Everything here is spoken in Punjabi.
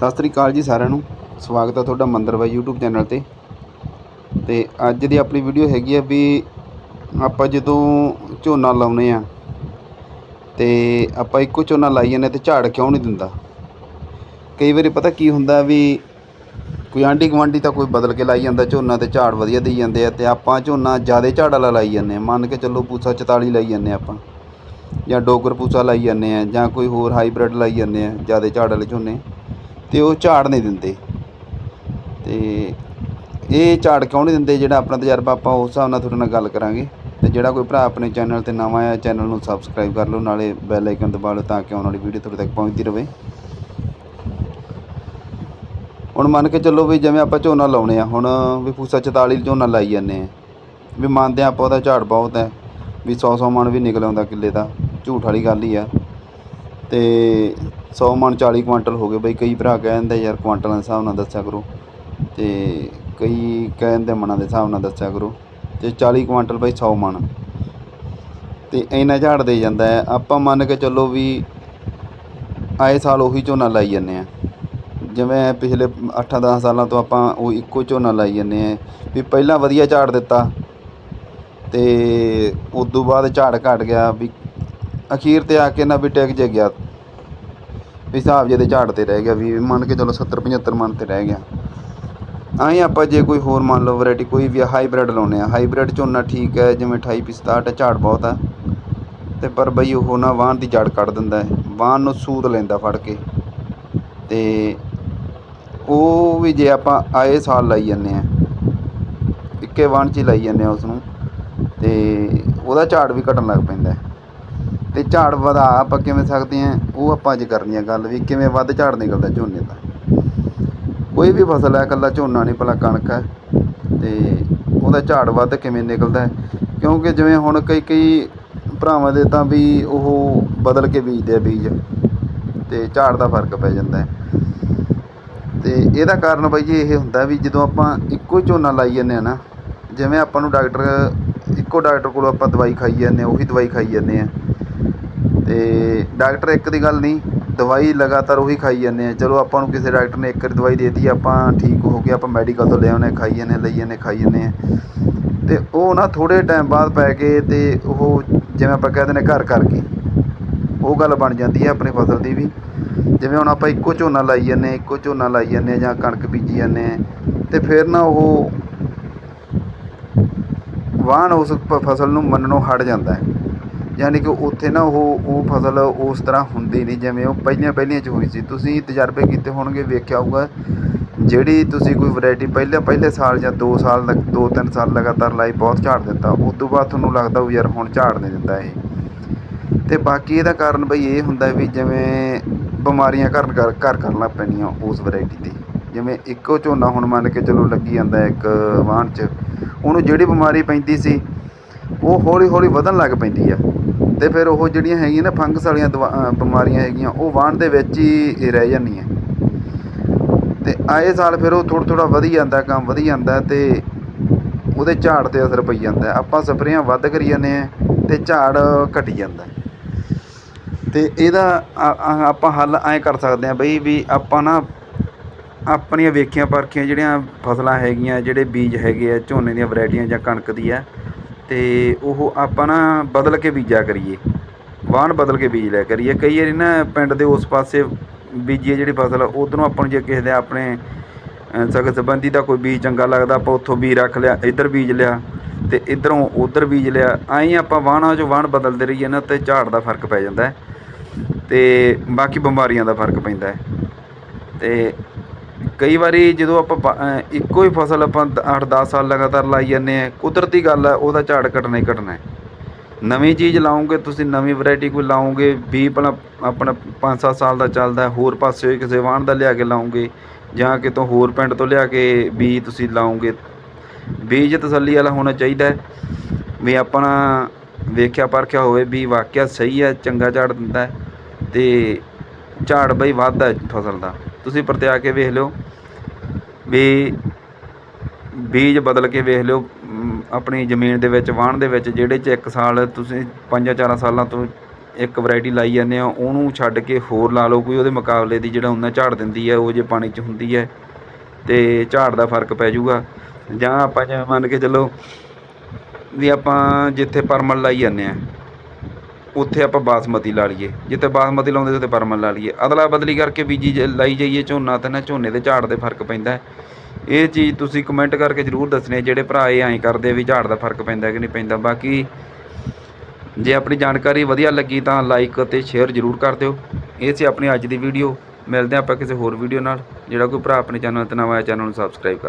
ਸਤਿ ਸ੍ਰੀ ਅਕਾਲ ਜੀ ਸਾਰਿਆਂ ਨੂੰ। ਸਵਾਗਤ ਹੈ ਤੁਹਾਡਾ ਮੰਦਰ ਬਾਈ YouTube ਚੈਨਲ ਤੇ। ਤੇ ਅੱਜ ਦੀ ਆਪਣੀ ਵੀਡੀਓ ਹੈਗੀ ਆ ਵੀ ਆਪਾਂ ਜਦੋਂ ਝੋਨਾ ਲਾਉਨੇ ਆ ਤੇ ਆਪਾਂ ਇੱਕੋ ਝੋਨਾ ਲਾਈ ਜਾਂਦੇ ਤੇ ਝਾੜ ਕਿਉਂ ਨਹੀਂ ਦਿੰਦਾ? ਕਈ ਵਾਰੀ ਪਤਾ ਕੀ ਹੁੰਦਾ ਵੀ ਕੋਈ ਆਂਢੀ ਗੁਆਂਢੀ ਤਾਂ ਕੋਈ ਬਦਲ ਕੇ ਲਾਈ ਜਾਂਦਾ ਝੋਨਾ ਤੇ ਝਾੜ ਵਧੀਆ ਦੇਈ ਜਾਂਦੇ ਆ ਤੇ ਆਪਾਂ ਝੋਨਾ ਜ਼ਿਆਦਾ ਝਾੜ ਵਾਲਾ ਲਾਈ ਜਾਂਦੇ ਆ ਮੰਨ ਕੇ ਚੱਲੋ ਪੂਸਾ 44 ਲਾਈ ਜਾਂਦੇ ਆ ਆਪਾਂ। ਜਾਂ ਡੋਗਰ ਪੂਸਾ ਲਾਈ ਜਾਂਦੇ ਆ ਜਾਂ ਕੋਈ ਹੋਰ ਹਾਈਬ੍ਰਿਡ ਲਾਈ ਜਾਂਦੇ ਆ ਜ਼ਿਆਦਾ ਝਾੜ ਵਾਲੇ ਝੋਨੇ। ਤੇ ਉਹ ਝਾੜ ਨਹੀਂ ਦਿੰਦੇ। ਤੇ ਇਹ ਝਾੜ ਕਿਉਂ ਨਹੀਂ ਦਿੰਦੇ? ਜਿਹੜਾ ਆਪਣਾ ਤਜਰਬਾ ਆਪਾਂ ਉਸ ਹਿਸਾਬ ਨਾਲ ਤੁਹਾਡੇ ਨਾਲ ਗੱਲ ਕਰਾਂਗੇ। ਤੇ ਜਿਹੜਾ ਕੋਈ ਭਰਾ ਆਪਣੇ ਚੈਨਲ ਤੇ ਨਵਾਂ ਆਇਆ, ਚੈਨਲ ਨੂੰ ਸਬਸਕ੍ਰਾਈਬ ਕਰ ਲਓ, ਨਾਲੇ ਬੈਲ ਆਈਕਨ ਦਬਾ ਲਓ ਤਾਂ ਕਿ ਆਉਣ ਵਾਲੀ ਵੀਡੀਓ ਤੁਹਾਡੇ ਤੱਕ ਪਹੁੰਚਦੀ ਰਹੇ। ਹੁਣ ਮੰਨ ਕੇ ਚੱਲੋ ਵੀ ਜਿਵੇਂ ਆਪਾਂ ਝੋਨਾ ਲਾਉਣੇ ਆ, ਹੁਣ ਵੀ ਫੂਸਾ 44 ਝੋਨਾ ਲਾਈ ਜਾਂਦੇ ਆ। ਵੀ ਮੰਨਦੇ ਆ ਆਪਾਂ ਉਹਦਾ ਝਾੜ ਬਹੁਤ ਹੈ, ਵੀ 100 100 ਮਣ ਵੀ ਨਿਕਲ ਆਉਂਦਾ ਕਿੱਲੇ ਦਾ। ਝੂਠ ਵਾਲੀ ਗੱਲ ਹੀ ਆ। ਤੇ 100 ਮਣ 40 ਕੁਆਂਟਲ ਹੋ ਗਏ ਬਈ, ਕਈ ਭਰਾ ਕਹਿੰਦੇ ਯਾਰ ਕੁਆਂਟਲਾਂ ਦੇ ਹਿਸਾਬ ਨਾਲ ਦੱਸਿਆ ਕਰੋ ਤੇ ਕਈ ਕਹਿੰਦੇ ਮਣਾਂ ਦੇ ਹਿਸਾਬ ਨਾਲ ਦੱਸਿਆ ਕਰੋ ਤੇ 40 ਕੁਆਂਟਲ ਬਈ 100 ਮਣ। ਤੇ ਇੰਨਾ ਝਾੜ ਦੇ ਜਾਂਦਾ ਹੈ। ਆਪਾਂ ਮੰਨ ਕੇ ਚੱਲੋ ਵੀ ਆਏ ਸਾਲ ਉਹੀ ਝੋਨਾ ਲਾਈ ਜਾਂਦੇ ਆ ਜਿਵੇਂ ਪਿਛਲੇ 8-10 ਸਾਲਾਂ ਤੋਂ ਆਪਾਂ ਉਹ ਇੱਕੋ ਝੋਨਾ ਲਾਈ ਜਾਂਦੇ ਆ ਵੀ ਪਹਿਲਾਂ ਵਧੀਆ ਝਾੜ ਦਿੱਤਾ ਤੇ ਉਸ ਤੋਂ ਬਾਅਦ ਝਾੜ ਘਟ ਗਿਆ ਵੀ ਅਖੀਰ ਤੇ ਆ ਕੇ ਨਾ ਵੀ ਟਿਕ ਜੇ ਗਿਆ। ਹਿਸਾਬ ਜਿਹਦੇ ਝਾੜ ਤੇ ਰਹਿ ਗਿਆ ਵੀ ਮੰਨ ਕੇ ਚਲੋ 70 75 ਮਨ ਤੇ ਰਹਿ ਗਿਆ। ਆਏ ਆਪਾਂ ਜੇ ਕੋਈ ਹੋਰ ਮੰਨ ਲਓ ਵੈਰਾਈਟੀ ਕੋਈ ਵੀ ਹਾਈਬ੍ਰਿਡ ਲਾਉਨੇ ਆ। ਹਾਈਬ੍ਰਿਡ ਝੋਨਾ ਠੀਕ ਹੈ, ਜਿਵੇਂ 28 67 ਝਾੜ ਬਹੁਤ ਆ। ਤੇ ਪਰ ਬਈ ਉਹ ਨਾ ਵਾਹਨ ਦੀ ਜੜ ਕੱਢ ਦਿੰਦਾ ਹੈ। ਵਾਹਣ ਨੂੰ ਸੂਤ ਲੈਂਦਾ ਫੜ ਕੇ। ਤੇ ਉਹ ਵੀ ਜੇ ਆਪਾਂ ਆਏ ਸਾਲ ਲਾਈ ਜਾਂਦੇ ਆ, ਇੱਕੇ ਵਾਹਨ 'ਚ ਹੀ ਲਾਈ ਜਾਂਦੇ ਆ ਉਸ ਨੂੰ ਤੇ ਉਹਦਾ ਝਾੜ ਵੀ ਘਟਣ ਲੱਗ ਪੈਂਦਾ ਹੈ। ਤੇ ਝਾੜ ਵਧਾ ਆਪਾਂ ਕਿਵੇਂ ਸਕਦੇ ਆ ਉਹ ਆਪਾਂ ਅੱਜ ਕਰਨੀ ਆ ਗੱਲ ਵੀ ਕਿਵੇਂ ਵੱਧ ਝਾੜ ਨਿਕਲਦਾ ਝੋਨੇ ਦਾ। ਕੋਈ ਵੀ ਫਸਲ ਹੈ ਇਕੱਲਾ ਝੋਨਾ ਨਹੀਂ, ਭਲਾ ਕਣਕ ਹੈ ਤੇ ਉਹਦਾ ਝਾੜ ਵੱਧ ਕਿਵੇਂ ਨਿਕਲਦਾ ਕਿਉਂਕਿ ਜਿਵੇਂ ਹੁਣ ਕਈ ਕਈ ਭਰਾਵਾਂ ਦੇ ਤਾਂ ਵੀ ਉਹ ਬਦਲ ਕੇ ਬੀਜਦੇ ਆ ਬੀਜ ਤੇ ਝਾੜ ਦਾ ਫ਼ਰਕ ਪੈ ਜਾਂਦਾ ਹੈ। ਤੇ ਇਹਦਾ ਕਾਰਨ ਬਾਈ ਜੀ ਇਹ ਹੁੰਦਾ ਵੀ ਜਦੋਂ ਆਪਾਂ ਇੱਕੋ ਹੀ ਝੋਨਾ ਲਾਈ ਜਾਂਦੇ ਆ ਨਾ, ਜਿਵੇਂ ਆਪਾਂ ਨੂੰ ਡਾਕਟਰ, ਇੱਕੋ ਡਾਕਟਰ ਕੋਲੋਂ ਆਪਾਂ ਦਵਾਈ ਖਾਈ ਜਾਂਦੇ ਆ ਉਹੀ ਦਵਾਈ ਖਾਈ ਜਾਂਦੇ ਆ ਅਤੇ ਡਾਕਟਰ ਇੱਕ ਦੀ ਗੱਲ ਨਹੀਂ, ਦਵਾਈ ਲਗਾਤਾਰ ਉਹੀ ਖਾਈ ਜਾਂਦੇ ਆ। ਚਲੋ ਆਪਾਂ ਨੂੰ ਕਿਸੇ ਡਾਕਟਰ ਨੇ ਇੱਕ ਵਾਰੀ ਦਵਾਈ ਦੇਤੀ, ਆਪਾਂ ਠੀਕ ਹੋ ਗਏ, ਆਪਾਂ ਮੈਡੀਕਲ ਤੋਂ ਲੈ ਆਉਂਦੇ ਖਾਈ ਜਾਂਦੇ ਲਈ ਜਾਂਦੇ ਖਾਈ ਜਾਂਦੇ ਆ ਅਤੇ ਉਹ ਨਾ ਥੋੜ੍ਹੇ ਟਾਈਮ ਬਾਅਦ ਪੈ ਕੇ ਅਤੇ ਉਹ ਜਿਵੇਂ ਆਪਾਂ ਕਹਿ ਦਿੰਦੇ ਘਰ ਕਰ ਗਈ ਉਹ ਗੱਲ ਬਣ ਜਾਂਦੀ ਹੈ ਆਪਣੀ ਫਸਲ ਦੀ ਵੀ। ਜਿਵੇਂ ਹੁਣ ਆਪਾਂ ਇੱਕੋ ਝੋਨਾ ਲਾਈ ਜਾਂਦੇ ਹਾਂ, ਇੱਕੋ ਝੋਨਾ ਲਾਈ ਜਾਂਦੇ ਹਾਂ ਜਾਂ ਕਣਕ ਬੀਜੀ ਜਾਂਦੇ ਹਾਂ ਤੇ ਫਿਰ ਨਾ ਉਹ ਵਾਹਣ ਉਸ ਫਸਲ ਨੂੰ ਮੰਨਣੋਂ ਹਟ ਜਾਂਦਾ ਹੈ। ਯਾਨੀ ਕਿ ਉੱਥੇ ਨਾ ਉਹ ਉਹ ਫਸਲ ਉਸ ਤਰ੍ਹਾਂ ਹੁੰਦੀ ਨਹੀਂ, ਜਿਵੇਂ ਉਹ ਪਹਿਲੀਆਂ ਪਹਿਲੀਆਂ 'ਚ ਹੋਈ ਸੀ। ਤੁਸੀਂ ਤਜਰਬੇ ਕੀਤੇ ਹੋਣਗੇ, ਵੇਖਿਆ ਹੋਊਗਾ। ਜਿਹੜੀ ਤੁਸੀਂ ਕੋਈ ਵੈਰਾਈਟੀ ਪਹਿਲੇ ਪਹਿਲੇ ਸਾਲ ਜਾਂ 2 ਸਾਲ ਤੱਕ 2-3 ਸਾਲ ਲਗਾਤਾਰ ਲਾਈ, ਬਹੁਤ ਝਾੜ ਦਿੱਤਾ। ਉਸ ਤੋਂ ਬਾਅਦ ਤੁਹਾਨੂੰ ਲੱਗਦਾ ਉਹ ਯਾਰ ਹੁਣ ਝਾੜ ਨਹੀਂ ਦਿੰਦਾ ਇਹ। ਤੇ ਬਾਕੀ ਇਹਦਾ ਕਾਰਨ ਬਈ ਇਹ ਹੁੰਦਾ ਵੀ ਜਿਵੇਂ ਬਿਮਾਰੀਆਂ ਘਰ ਘਰ ਘਰ ਕਰਨ ਲੱਗ ਪੈਣੀਆਂ ਉਸ ਵੈਰਾਈਟੀ ਤੇ। ਜਿਵੇਂ ਇੱਕੋ ਝੋਨਾ ਹੁਣ ਮੰਨ ਕੇ ਚਲੋ ਲੱਗੀ ਜਾਂਦਾ ਇੱਕ ਵਾਹਣ 'ਚ, ਉਹਨੂੰ ਜਿਹੜੀ ਬਿਮਾਰੀ ਪੈਂਦੀ ਸੀ, ਉਹ ਹੌਲੀ ਹੌਲੀ ਵਧਣ ਲੱਗ ਪੈਂਦੀ ਆ। ਤੇ ਫਿਰ ਉਹ ਜਿਹੜੀਆਂ ਹੈਗੀਆਂ ਨਾ ਫੰਗਸ ਵਾਲੀਆਂ ਦਵਾ- ਬਿਮਾਰੀਆਂ ਹੈਗੀਆਂ, ਉਹ ਵਾਹਣ ਦੇ ਵਿੱਚ ਹੀ ਰਹਿ ਜਾਂਦੀਆਂ। ਤੇ ਆਏ ਸਾਲ ਫਿਰ ਉਹ ਥੋੜ੍ਹਾ ਥੋੜ੍ਹਾ ਵਧੀ ਜਾਂਦਾ, ਕੰਮ ਵਧੀ ਜਾਂਦਾ ਤੇ ਉਹਦੇ ਝਾੜ ਤੇ ਅਸਰ ਪਈ ਜਾਂਦਾ। ਆਪਾਂ ਸਪਰੇਆਂ ਵੱਧ ਕਰੀ ਜਾਂਦੇ ਆ ਤੇ ਝਾੜ ਘਟੀ ਜਾਂਦਾ। ਤੇ ਇਹਦਾ ਆਪਾਂ ਹੱਲ ਐਂ ਕਰ ਸਕਦੇ ਆ ਬਈ ਵੀ ਆਪਾਂ ਨਾ ਆਪਣੀਆਂ ਵੇਖੀਆਂ ਪਰਖੀਆਂ ਜਿਹੜੀਆਂ ਫਸਲਾਂ ਹੈਗੀਆਂ, ਜਿਹੜੇ ਬੀਜ ਹੈਗੇ ਆ, ਝੋਨੇ ਦੀਆਂ ਵੈਰਾਈਟੀਆਂ ਜਾਂ ਕਣਕ ਦੀ ਆ ਅਤੇ ਉਹ ਆਪਾਂ ਨਾ ਬਦਲ ਕੇ ਬੀਜਿਆ ਕਰੀਏ। ਵਾਹਣ ਬਦਲ ਕੇ ਬੀਜ ਲਿਆ ਕਰੀਏ। ਕਈ ਵਾਰੀ ਨਾ ਪਿੰਡ ਦੇ ਉਸ ਪਾਸੇ ਬੀਜੀਏ ਜਿਹੜੀ ਫਸਲ, ਉੱਧਰੋਂ ਆਪਾਂ ਨੂੰ ਜੇ ਕਿਸੇ ਦੇ ਆਪਣੇ ਸਗ ਸੰਬੰਧੀ ਦਾ ਕੋਈ ਬੀਜ ਚੰਗਾ ਲੱਗਦਾ, ਆਪਾਂ ਉੱਥੋਂ ਬੀਜ ਰੱਖ ਲਿਆ, ਇੱਧਰ ਬੀਜ ਲਿਆ ਅਤੇ ਇੱਧਰੋਂ ਉੱਧਰ ਬੀਜ ਲਿਆ, ਐਂ ਆਪਾਂ ਵਾਹਣਾਂ 'ਚੋਂ ਵਾਹਣ ਬਦਲਦੇ ਰਹੀਏ ਨਾ ਤੇ ਝਾੜ ਦਾ ਫ਼ਰਕ ਪੈ ਜਾਂਦਾ ਅਤੇ ਬਾਕੀ ਬਿਮਾਰੀਆਂ ਦਾ ਫ਼ਰਕ ਪੈਂਦਾ ਅਤੇ ਕਈ ਵਾਰੀ ਜਦੋਂ ਆਪਾਂ ਇੱਕੋ ਹੀ ਫਸਲ ਆਪਾਂ 8-10 ਸਾਲ ਲਗਾਤਾਰ ਲਾਈ ਜਾਂਦੇ ਆ ਕੁਦਰਤੀ ਗੱਲ ਹੈ, ਉਹਦਾ ਝਾੜ ਘਟਣਾ ਹੀ ਘਟਣਾ ਹੈ। ਨਵੀਂ ਚੀਜ਼ ਲਾਉਂਗੇ ਤੁਸੀਂ ਨਵੀਂ ਵੈਰਾਈਟੀ ਕੋਈ ਲਾਉਂਗੇ ਵੀ ਪਹਿਲਾਂ ਆਪਣਾ 5-7 ਸਾਲ ਦਾ ਚੱਲਦਾ ਹੋਰ ਪਾਸੇ ਕਿਸੇ ਵਾਹਣ ਦਾ ਲਿਆ ਕੇ ਲਾਉਂਗੇ ਜਾਂ ਕਿਤੋਂ ਹੋਰ ਪਿੰਡ ਤੋਂ ਲਿਆ ਕੇ ਬੀਜ ਤੁਸੀਂ ਲਾਉਂਗੇ ਬੀਜ ਤਸੱਲੀ ਵਾਲਾ ਹੋਣਾ ਚਾਹੀਦਾ ਵੀ ਆਪਣਾ ਵੇਖਿਆ ਪਰਖਿਆ ਹੋਵੇ ਵੀ ਵਾਕਿਆ ਸਹੀ ਹੈ, ਚੰਗਾ ਝਾੜ ਦਿੰਦਾ ਹੈ, ਤੇ ਝਾੜ ਬਈ ਵੱਧਦਾ ਫਸਲ ਦਾ। ਤੁਸੀਂ ਪਰਤਿਆ ਕੇ ਵੇਖ ਲਿਓ ਵੀ ਬੀਜ ਬਦਲ ਕੇ ਵੇਖ ਲਿਓ ਆਪਣੀ ਜ਼ਮੀਨ ਦੇ ਵਿੱਚ, ਵਾਹਣ ਦੇ ਵਿੱਚ, ਜਿਹੜੇ ਚ ਇੱਕ ਸਾਲ ਤੁਸੀਂ ਪੰਜਾਂ ਚਾਰਾਂ ਸਾਲਾਂ ਤੋਂ ਇੱਕ ਵੈਰਾਈਟੀ ਲਾਈ ਜਾਂਦੇ ਆ ਉਹਨੂੰ ਛੱਡ ਕੇ ਹੋਰ ਲਾ ਲਓ, ਕੋਈ ਉਹਦੇ ਮੁਕਾਬਲੇ ਦੀ ਜਿਹੜਾ ਉਹਨਾਂ ਝਾੜ ਦਿੰਦੀ ਹੈ, ਉਹ ਜੇ ਪਾਣੀ 'ਚ ਹੁੰਦੀ ਹੈ ਤੇ ਝਾੜ ਦਾ ਫ਼ਰਕ ਪੈ ਜਾਊਗਾ। ਜਾਂ ਆਪਾਂ ਜਿਵੇਂ ਮੰਨ ਕੇ ਚੱਲੋ ਵੀ ਆਪਾਂ ਜਿੱਥੇ ਪਰਮਲ ਲਾਈ ਜਾਂਦੇ ਆ ਉੱਥੇ ਆਪਾਂ ਬਾਸਮਤੀ ਲਾ ਲਈਏ। ਜਿੱਥੇ ਬਾਸਮਤੀ ਲਾਉਂਦੇ ਉੱਥੇ ਪਰਮਲ ਲਾ ਲਈਏ। ਅਦਲਾ ਬਦਲੀ ਕਰਕੇ ਬੀਜੀ ਜ- ਲਾਈ ਜਾਈਏ ਝੋਨਾ ਤਾਂ ਨਾ ਝੋਨੇ ਦੇ ਝਾੜ ਦੇ ਫ਼ਰਕ ਪੈਂਦਾ ਹੈ। ਇਹ ਚੀਜ਼ ਤੁਸੀਂ ਕਮੈਂਟ ਕਰਕੇ ਜ਼ਰੂਰ ਦੱਸਣੀ ਜਿਹੜੇ ਭਰਾ ਇਹ ਐਂ ਕਰਦੇ ਆ ਵੀ ਝਾੜ ਦਾ ਫ਼ਰਕ ਪੈਂਦਾ ਕਿ ਨਹੀਂ ਪੈਂਦਾ। ਬਾਕੀ ਜੇ ਆਪਣੀ ਜਾਣਕਾਰੀ ਵਧੀਆ ਲੱਗੀ ਤਾਂ ਲਾਈਕ ਅਤੇ ਸ਼ੇਅਰ ਜ਼ਰੂਰ ਕਰ ਦਿਓ। ਇਹ ਸੀ ਆਪਣੀ ਅੱਜ ਦੀ ਵੀਡੀਓ ਮਿਲਦੇ ਹਾਂ ਆਪਾਂ ਕਿਸੇ ਹੋਰ ਵੀਡੀਓ ਨਾਲ। ਜਿਹੜਾ ਕੋਈ ਭਰਾ ਆਪਣੇ ਚੈਨਲ ਤੇ ਨਵਾਂ ਆਇਆ, ਚੈਨਲ ਨੂੰ ਸਬਸਕ੍ਰਾਈਬ ਕਰ